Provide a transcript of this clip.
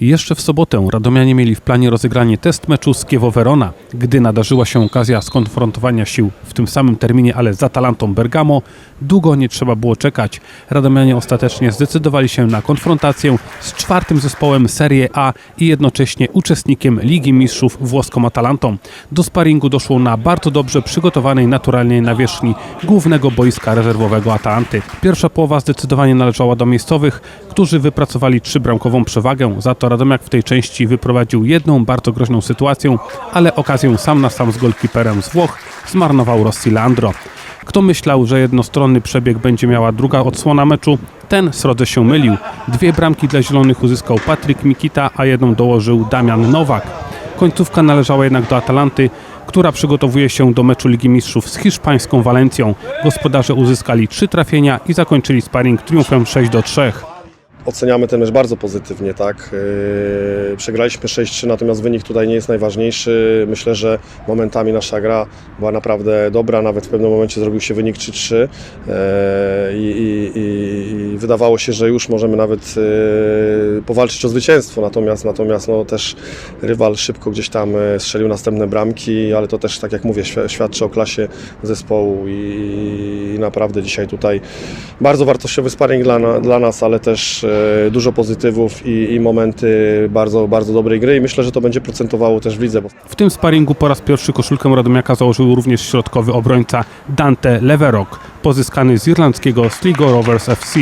Jeszcze w sobotę Radomianie mieli w planie rozegranie test meczu z Kiewo Verona. Gdy nadarzyła się okazja skonfrontowania sił w tym samym terminie, ale z Atalantą Bergamo, długo nie trzeba było czekać. Radomianie ostatecznie zdecydowali się na konfrontację z czwartym zespołem Serie A i jednocześnie uczestnikiem Ligi Mistrzów włoską Atalantą. Do sparingu doszło na bardzo dobrze przygotowanej naturalnie nawierzchni głównego boiska rezerwowego Atalanty. Pierwsza połowa zdecydowanie należała do miejscowych, którzy wypracowali trzybramkową przewagę. Za to Radomiak w tej części wyprowadził jedną bardzo groźną sytuację, ale okazję sam na sam z golkiperem z Włoch zmarnował Rossi Leandro. Kto myślał, że jednostronny przebieg będzie miała druga odsłona meczu, ten srodze się mylił. Dwie bramki dla Zielonych uzyskał Patryk Mikita, a jedną dołożył Damian Nowak. Końcówka należała jednak do Atalanty, która przygotowuje się do meczu Ligi Mistrzów z hiszpańską Walencją. Gospodarze uzyskali trzy trafienia i zakończyli sparring triumfem 6 do 3. Oceniamy ten mecz bardzo pozytywnie, tak. Yy, Przegraliśmy 6-3, natomiast wynik tutaj nie jest najważniejszy. Myślę, że momentami nasza gra była naprawdę dobra, nawet w pewnym momencie zrobił się wynik 3-3 yy, i, i, i, wydawało się, że już możemy nawet yy, powalczyć o zwycięstwo, natomiast, natomiast no, też rywal szybko gdzieś tam yy, strzelił następne bramki, ale to też, tak jak mówię, świ- świadczy o klasie zespołu i, naprawdę dzisiaj tutaj bardzo wartościowy sparring dla, dla nas, ale też e, dużo pozytywów i, i momenty bardzo, bardzo dobrej gry i myślę, że to będzie procentowało też w lidze, W tym sparingu po raz pierwszy koszulkę Radomiaka założył również środkowy obrońca Dante Leverok, pozyskany z irlandzkiego Sligo Rovers FC.